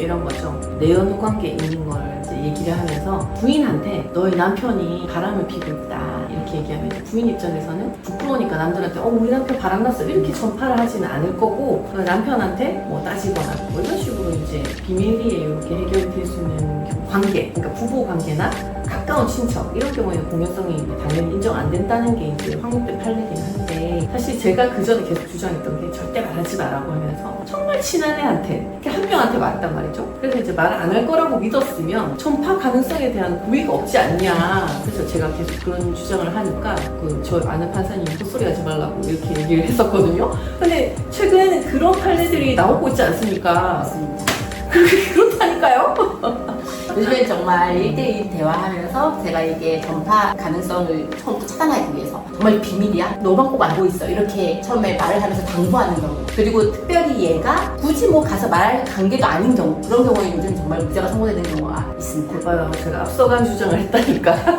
이런 거죠. 내연후 관계에 있는 걸 이제 얘기를 하면서 부인한테 너희 남편이 바람을 피고 있다. 이렇게 얘기하면 부인 입장에서는 부끄러우니까 남들한테 어 우리 남편 바람났어. 이렇게 전파를 하지는 않을 거고 그 남편한테 뭐 따지거나. 뭐 이런 식으로 이제 비밀리에 이렇게 해결될 수 있는 관계 그러니까 부부 관계나 가까운 친척 이런 경우에는 공연성이 당연히 인정 안 된다는 게 이제 확립된 판례긴 한데 사실 제가 그 전에 계속 주장했던 게 절대 말하지 마라고 하면서 정말 친한 애한테 이렇게 한 명한테 말했단 말이죠. 그래서 이제 말 안 할 거라고 믿었으면 전파 가능성에 대한 고의가 없지 않냐. 그래서 제가 계속 그런 주장을 하니까 그 저 아는 판사님이 헛소리 하지 말라고 이렇게 얘기를 했었거든요. 근데 최근에는 그런 판례들이 나오고 있지 않습니까? 그렇다니까요. 요즘엔 정말 1대1 대화하면서 제가 이게 전파 가능성을 처음부터 차단하기 위해서 정말 비밀이야? 너만 꼭 알고 있어. 이렇게 처음에 말을 하면서 당부하는 경우. 그리고 특별히 얘가 굳이 뭐 가서 말할 관계가 아닌 경우. 그런 경우에 요즘 정말 무죄가 선고되는 경우가 있습니다. 봐요. 제가 앞서간 주장을 했다니까.